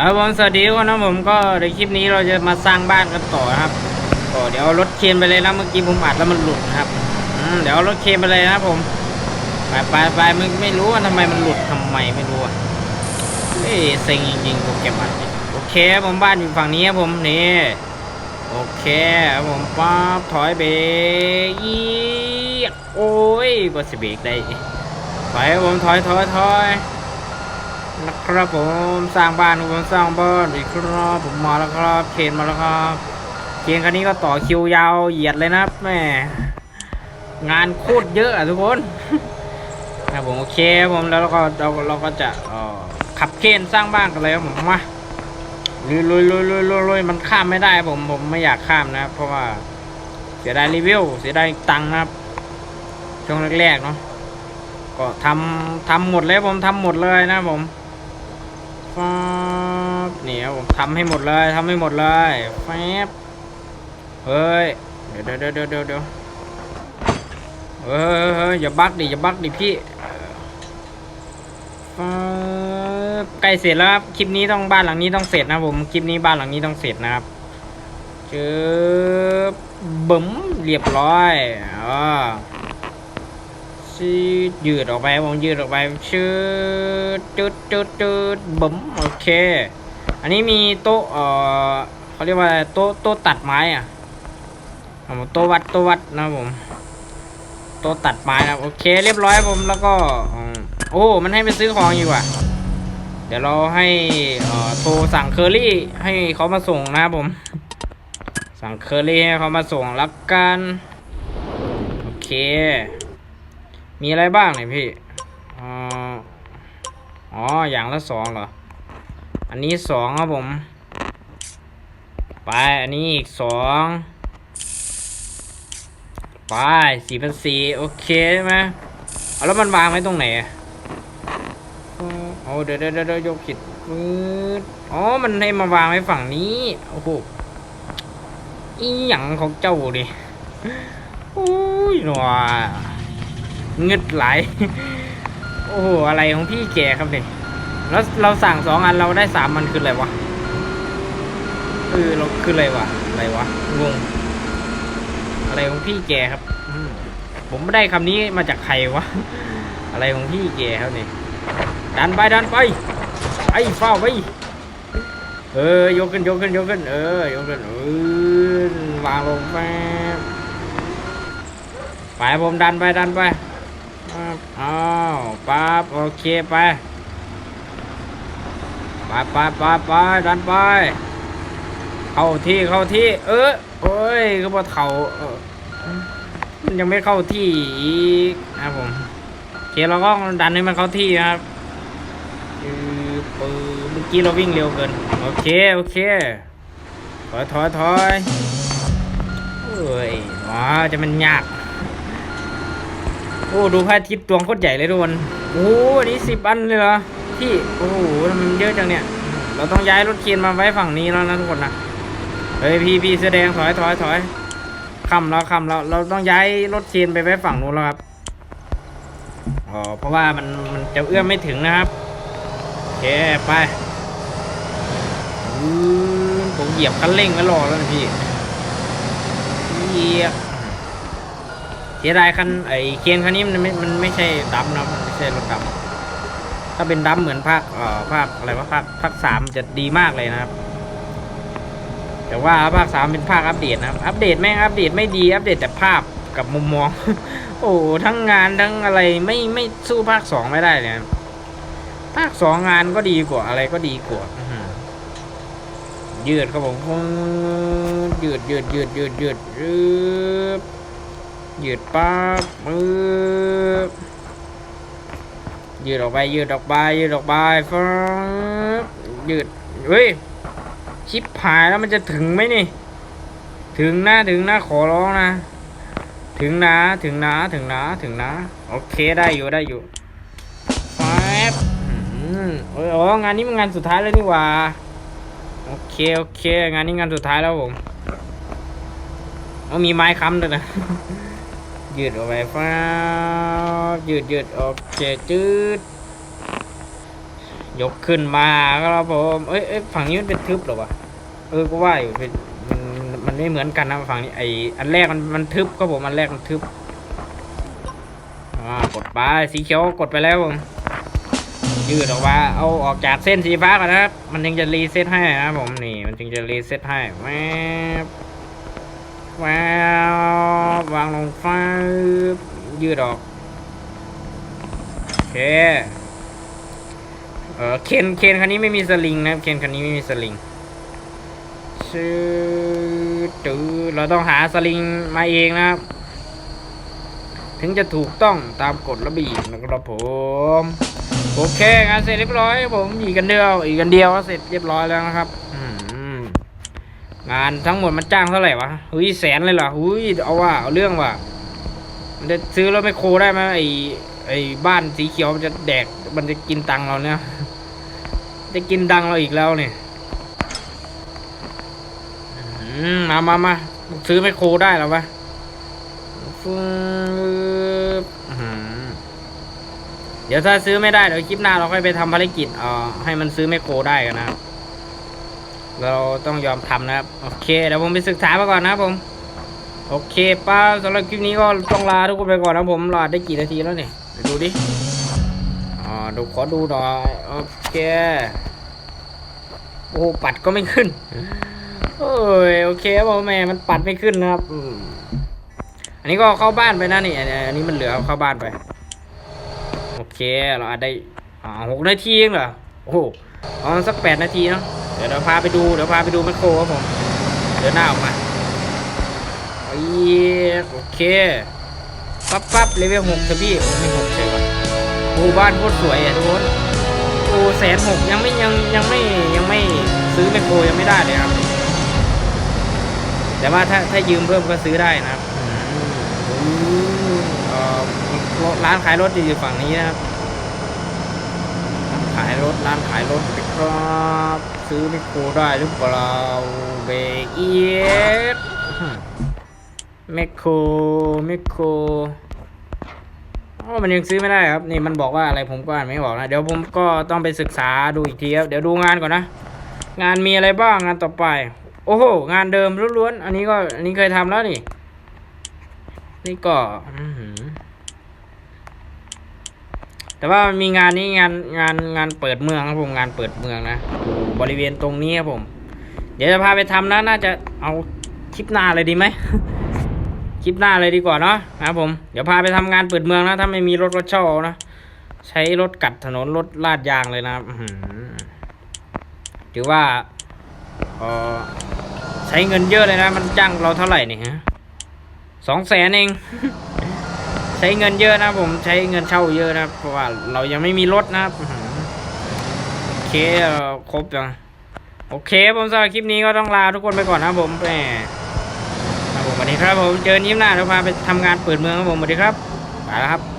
ครับผมสวัสดีทุกคนะผมก็ในคลิปนี้เราจะมาสร้างบ้านกันต่อครับก็เดี๋ยวรถเคนไปเลยนะเมื่อกี้ผมอัดแล้วมันหลุดนะครับเดี๋ยวรถเคนไปเลยนะผมไปไปไปมึงไม่รู้ว่าทำไมมันหลุดทำไมไม่รู้อะเอ้ยเซ็งจริงๆโปรแกรมอัดโอเคผมบ้านอยู่ฝั่งนี้ครับผมนี่โอเคครับผมป๊าบถอยเบรกโอ้ยก็สเบรกได้ถอยผมถอยถอยถอย นะครับผมสร้างบ้านครับผมสร้างบ้านอีกครับผมมาแล้วครับเคนมาแล้วครับเคนคันนี้ก็ต่อคิวยาวเหยียดเลยนะแม่งานโคตรเยอะอะทุกคนครับผมโอเคผมแล้วเราก็เราเราก็จะออขับเคนสร้างบ้านกันเลยครับผมมาลุยลุยลุยลุยลุยลยมันข้ามไม่ได้ผมผมไม่อยากข้ามนะเพราะว่าเสียดายรีวิวเสียดายตังค์นะครับช่วงแรกๆเนาะก็ทำทำหมดเลยผมทำหมดเลยนะผม ฟ้าบนี่ครับผมทำให้หมดเลยทำให้หมดเลยแฟบเฮ้ย เดี๋ยวเดี๋ยวเดี๋ยวเดี๋ยวเดี๋ยวเฮ้ยเฮ้ยอย่าบักดิอย่าบักดิพี่ใกล้เสร็จแล้วครับ คลิปนี้ต้องบ้านหลังนี้ต้องเสร็จนะผม คลิปนี้บ้านหลังนี้ต้องเสร็จนะครับเจอบึ๋มเรียบร้อยอ่า ชืดยืดออกไปผมยืดออกไปชืดจุดจุดจุดบุ๋มโอเค อันนี้มีโต๊ะเอ่อเขาเรียกว่าโต๊ะโต๊ะตัดไม้อะผมโต๊ะวัดโต๊ะวัดนะผมโต๊ะตัดไม้นะโอเค เรียบร้อยผมแล้วก็โอ้มันให้ไปซื้อของอยู่อะ เดี๋ยวเราให้เออโทรสั่งเคอรี่ให้เขามาส่งนะผม สั่งเคอรี่ให้เขามาส่งแล้วกัน โอเค มีอะไรบ้างเนี่ยพี่อ๋ออ๋ย่างละสองเหรอ อันนี้สองครับผม ไป อันนี้อีกสองไปสี่พันสี่โอเคใช่ไหมเอาแล้วมันวางไว้ตรงไหนโอ้เดี๋ยวเดี๋ยวเดี๋ยวยกผิดมืดอ๋อ มันให้มาวางไว้ฝั่งนี้ โอ้โห อีหยังของเจ้าดิโอ้ยหนว เงึดไหลาย โอ้โห อะไรของพี่แกครับเนี่ยแล้วเราสั่งสองอันเราได้สามมันคืออะไรวะเออเราคืออะไรวะอะไรวะงงอะไรของพี่แกครับผมไม่ได้คำนี้มาจากใครวะอะไรของพี่แกครับเนี่ยดันไปดันไปไอ้เฝ้าไปเออยกขึ้นยกขึ้นยกขึ้นเออยกขึ้นเออวางลงไปไปผมดันไปดันไป ปั๊บอ้าวปั๊บโอเคไปไปไปไปไปดันไป เข้าที่เข้าที่ เออโอ้ยก็บ่เขาเออมันยังไม่เข้าที่อีกนะผมโอเคเราก็ดันให้มันเข้าที่นะครับคือปืนเมื่อกี้เราวิ่งเร็วเกิน โอเค โอเค ถอยถอยถอยเอ้ยว้าจะมันยาก โอ้ดูพระอาทิตย์ดวงโคตรใหญ่เลยทุกคนโอ้อันนี้สิบอันเลยเหรอพี่โอ้โหมันเยอะจังเนี่ย เราต้องย้ายรถเคียนมาไว้ฝั่งนี้แล้วนะทุกคนนะเฮ้ยพี่พี่แสดงถอยถอยถอยคำแล้วคำแล้วเราต้องย้ายรถเคียนไปไว้ฝั่งนู้นแล้วครับอ๋อเพราะว่ามันมันจะเอื้อมไม่ถึงนะครับโอเคไปผมเหยียบคันเร่งไว้รอแล้วนะพี่เหยียบ เสียดายคันไอเคนคันนี้มันไม่มันไม่ใช่ดัมนะมันไม่ใช่รถดัมถ้าเป็นดัมเหมือนภาคเอ่อภาคอะไรวะภาคภาคสามจะดีมากเลยนะครับ แต่ว่าภาคสามเป็นภาคอัปเดตนะครับอัปเดตแม่งอัปเดตไม่ดีอัปเดตแต่ภาพกับมุมมอง โอ้ทั้งงานทั้งอะไรไม่ไม่สู้ภาคสองไม่ได้เลยภาคสองงานก็ดีกว่าอะไรก็ดีกว่าอื้อหือยืดครับผมยืดยืดยืดยืดยืดยืด ยืดปั๊บมือยืดออกไป ยืดออกไป ยืดออกไปฟับยืดเฮ้ย ชิปหายแล้วมันจะถึงไหมนี่ ถึงนะถึงนะขอร้องนะ ถึงนะถึงนะถึงนะถึงนะ โอเคได้อยู่ได้อยู่ปั๊บอืมเอยอ๋องานนี้มันงานสุดท้ายแล้วนี่ว่า โอเคโอเค งานนี้งานสุดท้ายแล้วผมเอามีไม้ค้ำด้วยนะ ยืดออกไปฟ้ายืดยืดโอเคจืดยกขึ้นมาครับผมเอ้ยเอ้ยฝั่งนี้มันเป็นทึบหรอวะเออก็ว่าอยู่เป็นมันมันไม่เหมือนกันนะฝั่งนี้ไออันแรกมันมันทึบครับผมอันแรกมันทึบอ่ากดไปสีเขียวกดไปแล้วผมยืดออกมาเอาออกจากเส้นสีฟ้าก่อนนะครับ มันจึงจะรีเซ็ตให้นะผมนี่ มันจึงจะรีเซ็ตให้แวบ แวบวางลงฟ้ายืดออกโอเคเออเคนเคนคันนี้ไม่มีสลิงนะครับเคนคันนี้ไม่มีสลิงชื่อตือเราต้องหาสลิงมาเองนะครับ ถึงจะถูกต้องตามกฎระเบียบนะครับผมโอเคงานเสร็จเรียบร้อยผมอีกกันเดียว อีกกันเดียวก็เสร็จเรียบร้อยแล้วนะครับอื งานทั้งหมดมันจ้างเท่าไหร่วะเฮ้ยแสนเลยเหรอเฮ้ยเอาว่าเอาเรื่องว่ะมันจะซื้อรถไมคโครได้ไหมไอไอบ้านสีเขียวมันจะแดกมันจะกินตังค์เราเนี่ยจะกินดังเราอีกแล้วเนี่ยอืมมามามาซื้อไมคโครได้หรอวะฟึ๊บอื้อหือเดี๋ยวถ้าซื้อไม่ได้เดี๋ยวคลิปหน้าเราค่อยไปทำภารกิจเอ่อให้มันซื้อไมคโครได้กันนะครับ เราต้องยอมทำนะครับ โอเคเดี๋ยวผมไปศึกษามาก่อนนะครับผม โอเคป้าสำหรับคลิปนี้ก็ต้องลาทุกคนไปก่อนนะผมลาได้กี่นาทีแล้วเนี่ยเดี๋ยวดูดิอ่าดูขอดูหน่อยโอเคโอ้ปัดก็ไม่ขึ้นโอ้ยโอเคครับผมแม่มันปัดไม่ขึ้นนะครับอันนี้ก็เข้าบ้านไปนะนี่อันนี้มันเหลือเข้าบ้านไป โอเคเราอาจได้อ่าหกนาทีเองเหรอโอ้โหเอาสักแปดนาทีเนาะ เดี๋ยวเราพาไปดูเดี๋ยวพาไปดูแมคโครครับผมเดินหน้าออกมาไอ้โอเคปั๊บปั๊บเลเวลหกเถอะพี่โอ้ไม่หกใช่ปะโอ้บ้านโคตรสวยอะทุกคนโอ้แสนหกยังไม่ยังยังไม่ยังไม่ซื้อแมคโครยังไม่ได้เลยครับ แต่ว่าถ้าถ้ายืมเพิ่มก็ซื้อได้นะครับร้านขายรถอยู่ฝั่งนี้นะครับานขายรถร้านขายรถไปครับ ซื้อแมโครได้หรือเปล่าเบเอียดแมโครแมโครอ๋อมันยังซื้อไม่ได้ครับนี่มันบอกว่าอะไรผมก็อ่านไม่ออกนะ เดี๋ยวผมก็ต้องไปศึกษาดูอีกทีครับเดี๋ยวดูงานก่อนนะ งานมีอะไรบ้างงานต่อไป โอ้โห งานเดิมล้วนๆอันนี้ก็อันนี้เคยทำแล้วนี่ นี่ก็อื แต่ว่ามีงานนี้งานงานงานเปิดเมืองครับผมงานเปิดเมืองนะบริเวณตรงนี้ครับผม เดี๋ยวจะพาไปทำนะน่าจะเอาคลิปหน้าเลยดีไหมคลิปหน้าเลยดีกว่าเนาะครับผมเดี๋ยวพาไปทำงานเปิดเมืองนะถ้าไม่มีรถก็เช่านะใช้รถกัดถนนรถลาดยางเลยนะอืถือว่าออใช้เงินเยอะเลยนะ มันจ้างเราเท่าไหร่นี่ฮะสองแสนเอง ใช้เงินเยอะนะผมใช้เงินเช่าเยอะนะเพราะว่าเรายังไม่มีรถนะครับโอเคครบยังโอเคผมสำหรับคลิปนี้ก็ต้องลาทุกคนไปก่อนนะผมแหมครับผมสวัสดีครับผมเจอนยิ้มหน้าเดี๋ยวพาไปทำงานเปิดเมืองครับผมสวัสดีครับไปแล้วครับ